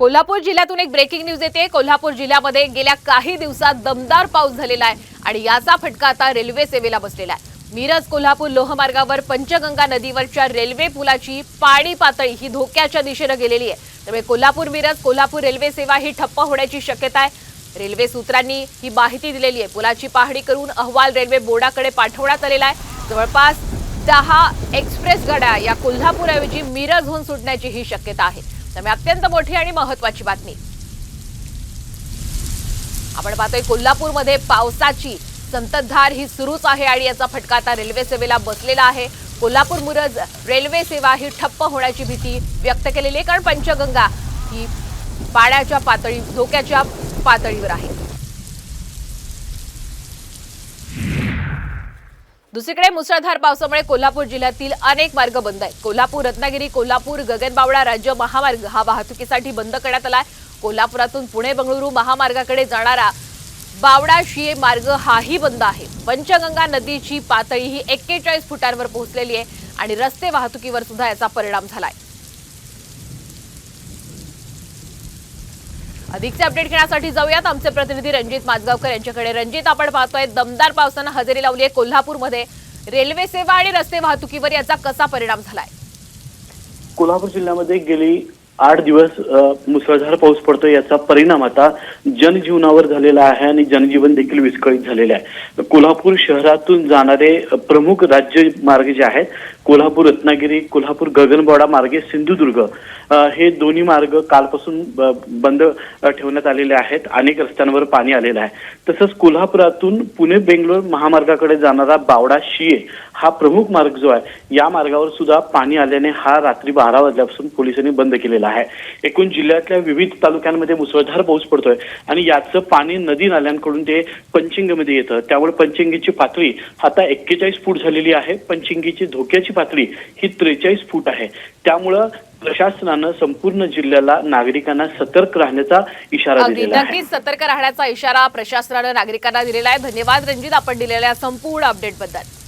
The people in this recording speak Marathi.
कोल्हापूर जिल्ह्यातून एक ब्रेकिंग न्यूज येते. कोल्हापूर जिल्ह्यामध्ये गेल्या काही दिवसात दमदार पाऊस झालेला आहे आणि याचा फटका आता रेल्वे सेवेला बसलेला आहे. मिरज कोल्हापूर लोहमार्गावर पंचगंगा नदीवरच्या रेल्वे पुलाची पाणी पातळी ही धोक्याच्या दिशेनं गेलेली आहे. त्यामुळे कोल्हापूर मिरज कोल्हापूर रेल्वे सेवा ही ठप्प होण्याची शक्यता आहे. रेल्वे सूत्रांनी ही माहिती दिलेली आहे. पुलाची पाहणी करून अहवाल रेल्वे बोर्डाकडे पाठवण्यात आलेला आहे. जवळपास दहा एक्सप्रेस गाड्या या कोल्हापूरऐवजी मिरजहून सुटण्याची ही शक्यता आहे. त्यामुळे अत्यंत मोठी आणि महत्वाची बातमी. आपण पाहतोय कोल्हापूरमध्ये पावसाची संततधार ही सुरूच आहे आणि याचा फटका आता रेल्वे सेवेला बसलेला आहे. कोल्हापूर मुरज रेल्वे सेवा ही ठप्प होण्याची भीती व्यक्त केलेली आहे कारण पंचगंगा ही पाण्याच्या पातळी धोक्याच्या पातळीवर आहे. दुसरीकडे मुसळधार पावसामुळे कोल्हापूर जिल्ह्यातील अनेक मार्ग बंद आहेत. कोल्हापूर रत्नागिरी कोल्हापूर गगनबावडा राज्य महामार्ग हा वाहतुकीसाठी बंद करण्यात आलाय कोल्हापुरातून पुणे बंगळुरू महामार्गाकडे जाणारा बावडा शिये मार्ग हाही बंद आहे. पंचगंगा नदीची पातळी ही एक्केचाळीस फुटांवर पोहोचलेली आहे आणि रस्ते वाहतुकीवर सुद्धा याचा परिणाम झालाय. अधिकचे अपडेट घेण्यासाठी जाऊयात. आमचे प्रतिनिधी रणजित माजगावकर यांच्याकडे. रणजित आपण पाहतोय दमदार पावसानं हजेरी लावली आहे कोल्हापूरमध्ये. रेल्वे सेवा आणि रस्ते वाहतुकीवर याचा कसा परिणाम झालाय? कोल्हापूर जिल्ह्यामध्ये गेली आठ दिवस मुसळधार पाऊस पडतोय याचा परिणाम आता जनजीवनावर झालेला आहे आणि जनजीवन देखील विस्कळीत झालेले आहे. कोल्हापूर शहरातून जाणारे प्रमुख राज्य मार्ग जे आहेत कोल्हापूर रत्नागिरी कोल्हापूर गगनबावडा मार्गे सिंधुदुर्ग हे दोन्ही मार्ग कालपासून बंद ठेवण्यात आलेले आहेत. अनेक रस्त्यांवर पाणी आलेलं आहे. तसंच कोल्हापुरातून पुणे बेंगलोर महामार्गाकडे जाणारा बावडा शिये हा प्रमुख मार्ग जो आहे या मार्गावर सुद्धा पाणी आल्याने हा रात्री बारा वाजल्यापासून पोलिसांनी बंद केलेला आहे. एकूण जिल्ह्यातल्या विविध तालुक्यांमध्ये मुसळधार पाऊस पडतोय आणि याचं पाणी नदी नाल्यांकडून ते पंचिंगमध्ये येतं. त्यामुळे पंचिंगीची पातळी आता एक्केचाळीस फूट झालेली आहे. पंचिंगीची धोक्याची पातळी ही त्रेचाळीस फूट आहे. त्यामुळं प्रशासनानं संपूर्ण जिल्ह्याला नागरिकांना सतर्क राहण्याचा इशारा दिलेला आहे. नक्कीच सतर्क राहण्याचा इशारा प्रशासनानं नागरिकांना दिलेला आहे. धन्यवाद रणजित आपण दिलेल्या संपूर्ण अपडेटबद्दल.